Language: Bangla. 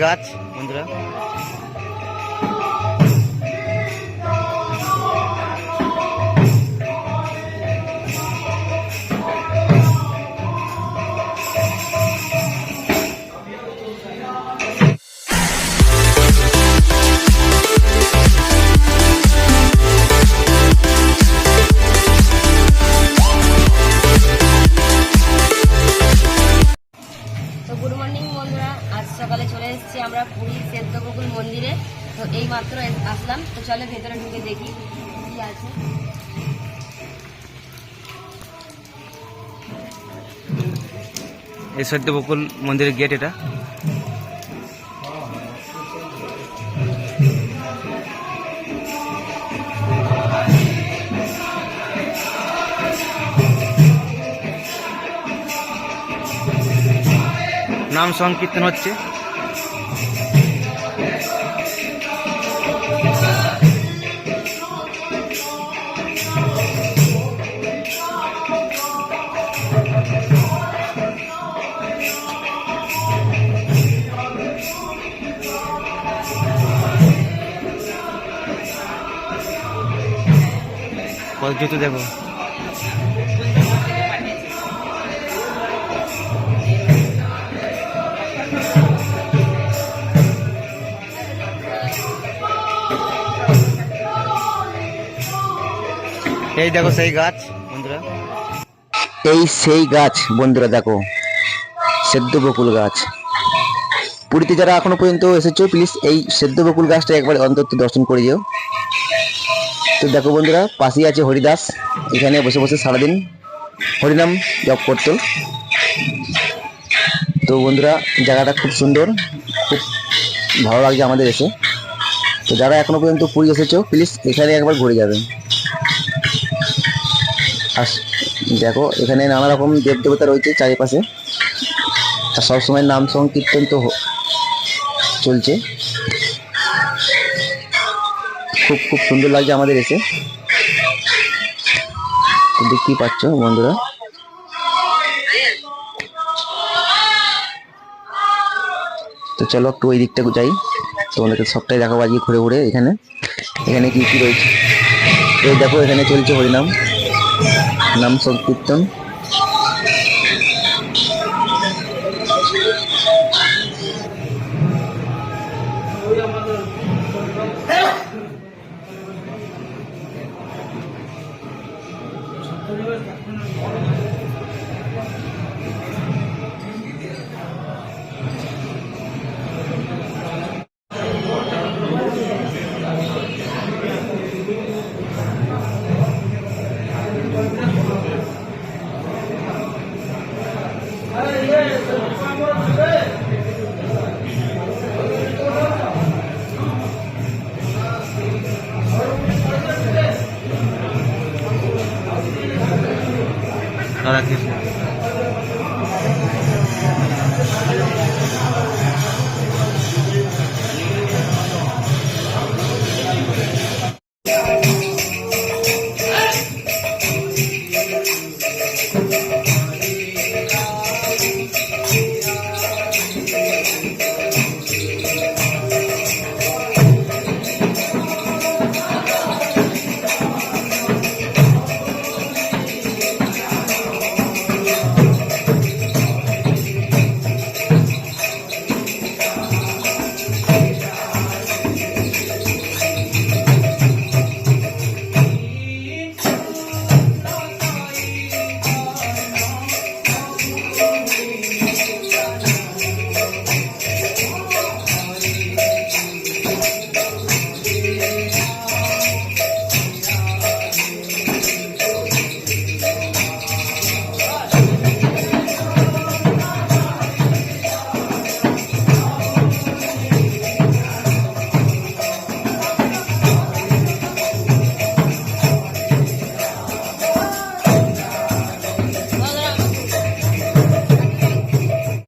গাছ বন্ধুরা। আমরা পুরী সেদ্ধবকুল মন্দিরে, তো এই মাত্র আসলাম। তো চলে ভেতরে ঢুকে দেখি কি আছে। এই সদ্য বকুল মন্দিরের গেট এটা। নাম সংকীর্তন হচ্ছে। কত দেখো এই দেখো সেই গাছ, বন্ধুরা। এই সেই গাছ, বন্ধুরা দেখো, সেদ্ধ বকুল গাছ। পুরীতে যারা এখনও পর্যন্ত এসেছ প্লিজ এই সেদ্ধ বকুল গাছটা একবার অন্তত দর্শন করে যেও। তো দেখো বন্ধুরা, পাশেই আছে হরিদাস। এখানে বসে বসে সারাদিন হরিনাম জপ করতো। তো বন্ধুরা, জায়গাটা খুব সুন্দর, খুব ভালো লাগছে আমাদের এসে। তো যারা এখনও পর্যন্ত পুরী এসেছ প্লিজ এখানে একবার ঘুরে যাবেন আর দেখো, এখানে নানা রকম দেব দেবতা রয়েছে চারিপাশে। আর সবসময় নাম সংকীর্তন তো চলছে। খুব খুব সুন্দর লাগছে আমাদের এসে। দেখতেই পাচ্ছ বন্ধুরা। তো চলো একটু ওই দিকটা যাই। তোমাদেরকে সবটাই দেখাবো আজকে ঘুরে ঘুরে এখানে। এখানে কি কি রয়েছে? এই দেখো, এখানে চলছে হরিনাম। নাম সংকীর্তন। Agora aqui.